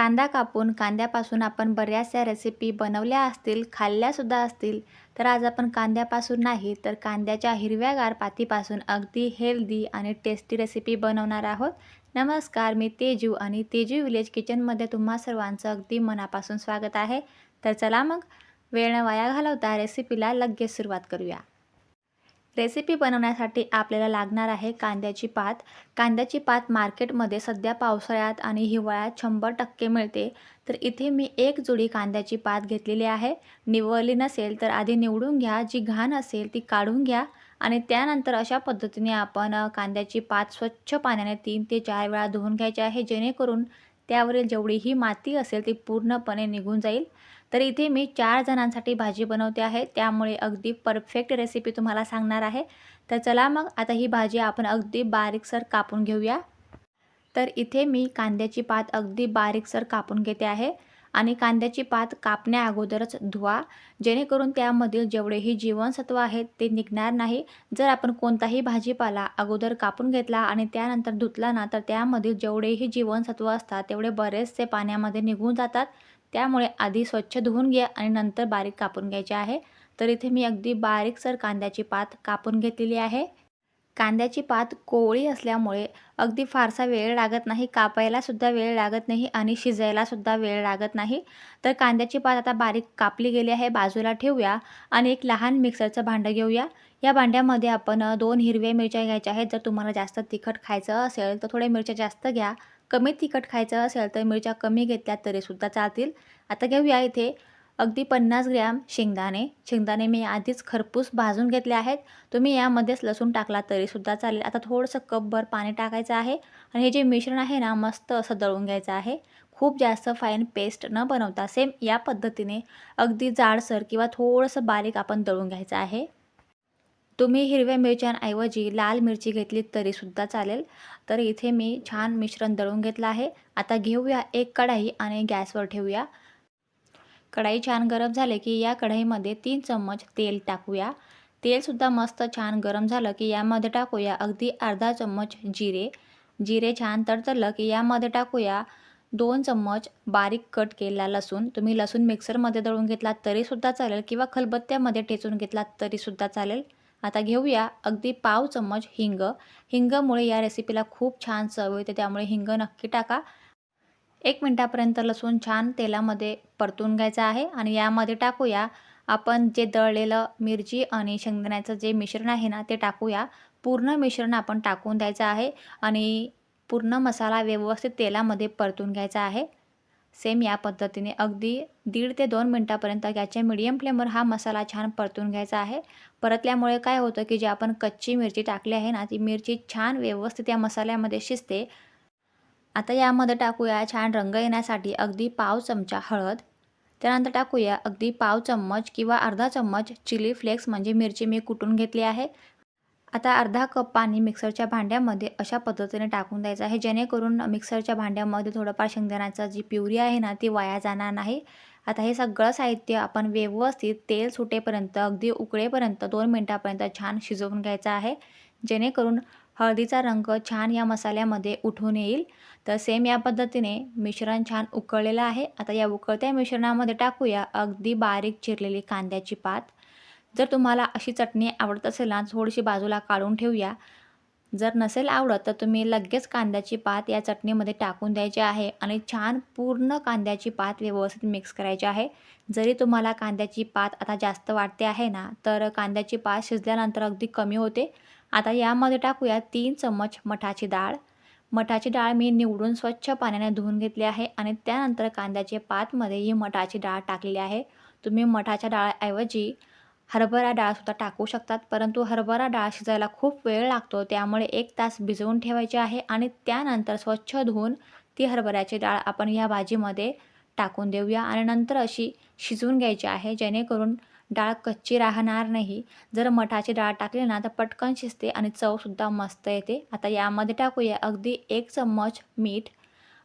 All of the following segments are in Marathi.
कांदा कापून कांद्यापासून आपण बऱ्याचशा रेसिपी बनवल्या असतील खाल्ल्यासुद्धा असतील तर आज आपण कांद्यापासून नाही तर कांद्याच्या हिरव्यागार पातीपासून अगदी हेल्दी आणि टेस्टी रेसिपी बनवणार आहोत. नमस्कार मी तेजू आणि तेजू विलेज किचनमध्ये तुम्हा सर्वांचं अगदी मनापासून स्वागत आहे. तर चला मग वेळ वाया घालवता रेसिपीला लगेच सुरुवात करूया. रेसिपी बनवण्यासाठी आपल्याला लागणार आहे कांद्याची पात. कांद्याची पात मार्केटमध्ये सध्या पावसाळ्यात आणि हिवाळ्यात शंभर टक्के मिळते. तर इथे मी एक जुडी कांद्याची पात घेतलेली आहे. निवडली नसेल तर आधी निवडून घ्या. जी घाण असेल ती काढून घ्या. आणि त्यानंतर अशा पद्धतीने आपण कांद्याची पात स्वच्छ पाण्याने तीन ते चार वेळा धुवून घ्यायची आहे. जेणेकरून त्यावरील जेवढी ही माती असेल ती पूर्णपणे निघून जाईल. तर इथे मी चार जणांसाठी भाजी बनवते आहे. त्यामुळे अगदी परफेक्ट रेसिपी तुम्हाला सांगणार आहे. तर चला मग आता ही भाजी आपण अगदी बारीकसर कापून घेऊया. तर इथे मी कांद्याची पात अगदी बारीकसर कापून घेते आहे. आणि कांद्याची पात कापण्या अगोदरच धुवा. जेणेकरून त्यामधील जेवढेही जीवनसत्व आहेत ते निघणार नाही. जर आपण कोणताही भाजीपाला अगोदर कापून घेतला आणि त्यानंतर धुतला ना तर त्यामधील जेवढेही जीवनसत्व असतात तेवढे बरेचसे पाण्यामध्ये निघून जातात. त्यामुळे आधी स्वच्छ धुवून घ्या आणि नंतर बारीक कापून घ्यायचे आहे. तर इथे मी अगदी बारीकसर कांद्याची पात कापून घेतलेली आहे. कांद्याची पात कोवळी असल्यामुळे अगदी फारसा वेळ लागत नाही कापायलासुद्धा वेळ लागत नाही आणि शिजायलासुद्धा वेळ लागत नाही. तर कांद्याची पात आता बारीक कापली गेली आहे बाजूला ठेवूया आणि एक लहान मिक्सरचं भांडं घेऊया. या भांड्यामध्ये आपण दोन हिरव्या मिरच्या घ्यायच्या आहेत. जर तुम्हाला जास्त तिखट खायचं असेल तर थोड्या मिरच्या जास्त घ्या. कमी तिखट खायचं असेल तर मिरच्या कमी घेतल्या तरीसुद्धा चालतील. आता घेऊया इथे अगदी पन्नास ग्रॅम शेंगदाणे. शेंगदाणे मी आधीच खरपूस भाजून घेतले आहेत. तुम्ही यामध्येच लसूण टाकला तरीसुद्धा चालेल. आता थोडंसं कपभर पाणी टाकायचं आहे आणि हे जे मिश्रण आहे ना मस्त असं दळून घ्यायचं आहे. खूप जास्त फाईन पेस्ट न बनवता सेम या पद्धतीने अगदी जाडसर किंवा थोडंसं बारीक आपण दळून घ्यायचं आहे. तुम्ही हिरव्या मिरच्यांऐवजी लाल मिरची घेतली तरीसुद्धा चालेल. तर इथे मी छान मिश्रण दळून घेतलं आहे. आता घेऊया एक कढाई आणि गॅसवर ठेवूया. कढाई छान गरम झाले की या कढाईमध्ये तीन चम्मच तेल टाकूया. तेलसुद्धा मस्त छान गरम झालं की यामध्ये टाकूया अगदी अर्धा चम्मच जिरे. जिरे छान तडतडलं की यामध्ये टाकूया दोन चम्मच बारीक कट केलेला लसूण. तुम्ही लसूण मिक्सरमध्ये दळून घेतलात तरीसुद्धा चालेल किंवा खलबत्त्यामध्ये ठेचून घेतलात तरीसुद्धा चालेल. आता घेऊया अगदी पाव चम्मच हिंग. हिंगमुळे या रेसिपीला खूप छान चव येते त्यामुळे हिंग नक्की टाका. एक मिनटापर्यंत लसूण छान तेलामध्ये परतून घ्यायचं आहे आणि यामध्ये टाकूया आपण जे दळलेलं मिरची आणि शेंगदाण्याचं जे मिश्रण आहे ना ते टाकूया. पूर्ण मिश्रण आपण टाकून द्यायचं आहे आणि पूर्ण मसाला व्यवस्थित तेलामध्ये परतून घ्यायचा आहे. सेम या पद्धतीने. अगदी दीड ते दोन मिनटापर्यंत गॅसच्या मिडियम फ्लेमवर हा मसाला छान परतून घ्यायचा आहे. परतल्यामुळे काय होतं की जे आपण कच्ची मिरची टाकली आहे ना ती मिरची छान व्यवस्थित या मसाल्यामध्ये शिजते. आता यामध्ये टाकूया छान रंग येण्यासाठी अगदी पाव चमचा हळद. त्यानंतर टाकूया अगदी पाव चम्मच किंवा अर्धा चम्मच चिली फ्लेक्स म्हणजे मिरची मी कुटून घेतली आहे. आता अर्धा कप पाणी मिक्सरच्या भांड्यामध्ये अशा पद्धतीने टाकून द्यायचं आहे. जेणेकरून मिक्सरच्या भांड्यामध्ये थोडंफार शेंगदाण्याचा जी प्युरी आहे ना ती वाया जाणार नाही. आता हे सगळं साहित्य आपण व्यवस्थित तेल सुटेपर्यंत अगदी उकळेपर्यंत दोन मिनटापर्यंत छान शिजवून घ्यायचं आहे. जेणेकरून हळदीचा रंग छान या मसाल्यामध्ये उठून येईल. तर सेम या पद्धतीने मिश्रण छान उकळलेलं आहे. आता या उकळत्या मिश्रणामध्ये टाकूया अगदी बारीक चिरलेली कांद्याची पात. जर तुम्हाला अशी चटणी आवडत असेल ना थोडीशी बाजूला काढून ठेवूया. जर नसेल आवडत तर तुम्ही लगेच कांद्याची पात या चटणीमध्ये टाकून द्यायची आहे आणि छान पूर्ण कांद्याची पात व्यवस्थित मिक्स करायची आहे. जरी तुम्हाला कांद्याची पात आता जास्त वाटते आहे ना तर कांद्याची पात शिजल्यानंतर अगदी कमी होते. आता यामध्ये टाकूया तीन चम्मच मठाची डाळ. मठाची डाळ मी निवडून स्वच्छ पाण्याने धुवून घेतली आहे आणि त्यानंतर कांद्याच्या पातमध्ये ही मठाची डाळ टाकलेली आहे. तुम्ही मठाच्या डाळऐवजी हरभरा डाळसुद्धा टाकू शकतात परंतु हरभरा डाळ शिजायला खूप वेळ लागतो. त्यामुळे एक तास भिजवून ठेवायची आहे आणि त्यानंतर स्वच्छ धुवून ती हरभऱ्याची डाळ आपण या भाजीमध्ये टाकून देऊया आणि नंतर अशी शिजवून घ्यायची आहे जेणेकरून डाळ कच्ची राहणार नाही. जर मठाची डाळ टाकली ना तर पटकन शिजते आणि चवसुद्धा मस्त येते. आता यामध्ये टाकूया अगदी एक चम्मच मीठ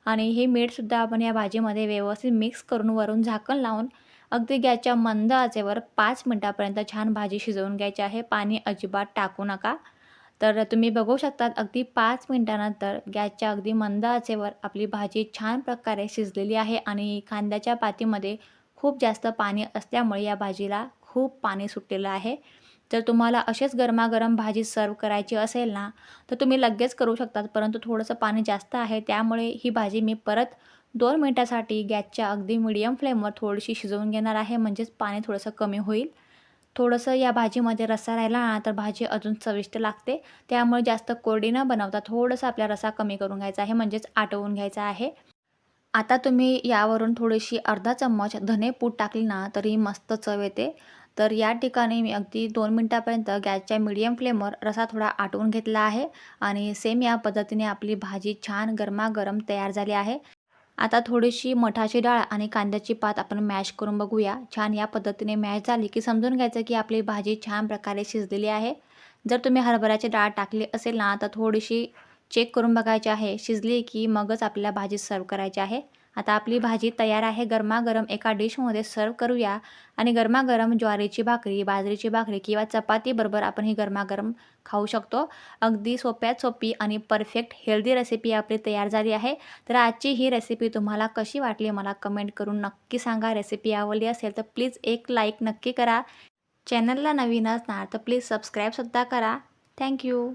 आणि हे मीठसुद्धा आपण या भाजीमध्ये व्यवस्थित मिक्स करून वरून झाकण लावून अगदी गॅसच्या मंद आचेवर पाच मिनटापर्यंत छान भाजी शिजवून घ्यायची आहे. पाणी अजिबात टाकू नका. तर तुम्ही बघू शकतात अगदी पाच मिनटानंतर गॅसच्या अगदी मंद आचेवर आपली भाजी छान प्रकारे शिजलेली आहे आणि कांद्याच्या पातीमध्ये खूप जास्त पाणी असल्यामुळे या भाजीला खूप पाणी सुटलेलं आहे. जर तुम्हाला असेच गरमागरम भाजी सर्व करायची असेल ना तर तुम्ही लगेच करू शकतात परंतु थोडंसं पाणी जास्त आहे त्यामुळे ही भाजी मी परत दोन मिनटासाठी गॅसच्या अगदी मिडियम फ्लेमवर थोडीशी शिजवून घेणार आहे. म्हणजेच पाणी थोडंसं कमी होईल. थोडंसं या भाजीमध्ये रस्सा राहिला ना तर भाजी अजून चविष्ट लागते. त्यामुळे जास्त कोरडी न बनवता थोडंसं आपला रसा कमी करून घ्यायचा आहे. म्हणजेच आटवून घ्यायचा आहे. आता तुम्ही यावरून थोडीशी अर्धा चम्मच धने पूट टाकली ना तरी मस्त चव येते. तर या ठिकाणी मी अगदी दोन मिनटापर्यंत गॅसच्या मिडियम फ्लेमवर रसा थोडा आटवून घेतला आहे. आणि सेम या पद्धतीने आपली भाजी छान गरमागरम तयार झाली आहे. आता थोडीशी मठाची डाळ आणि कांद्याची पात आपण मॅश करून बघूया. छान या पद्धतीने मॅश झाली की समजून घ्यायचं की आपली भाजी छान प्रकारे शिजलेली आहे. जर तुम्ही हरभऱ्याची डाळ टाकली असेल ना तर थोडीशी चेक करून बघायची आहे. शिजली की मगच आपल्याला भाजी सर्व करायची आहे. आता आपली भाजी तयार आहे. गरमागरम एका डिशमध्ये सर्व करूया. आणि गरमागरम ज्वारीची भाकरी बाजरीची भाकरी किंवा चपातीबरोबर आपण ही गरमागरम खाऊ शकतो. अगदी सोप्यात सोपी आणि परफेक्ट हेल्दी रेसिपी आपली तयार झाली आहे. तर आजची ही रेसिपी तुम्हाला कशी वाटली मला कमेंट करून नक्की सांगा. रेसिपी आवडली असेल तर प्लीज एक लाईक नक्की करा. चॅनलला नवीन असणार तर प्लीज सबस्क्राईबसुद्धा करा. थँक्यू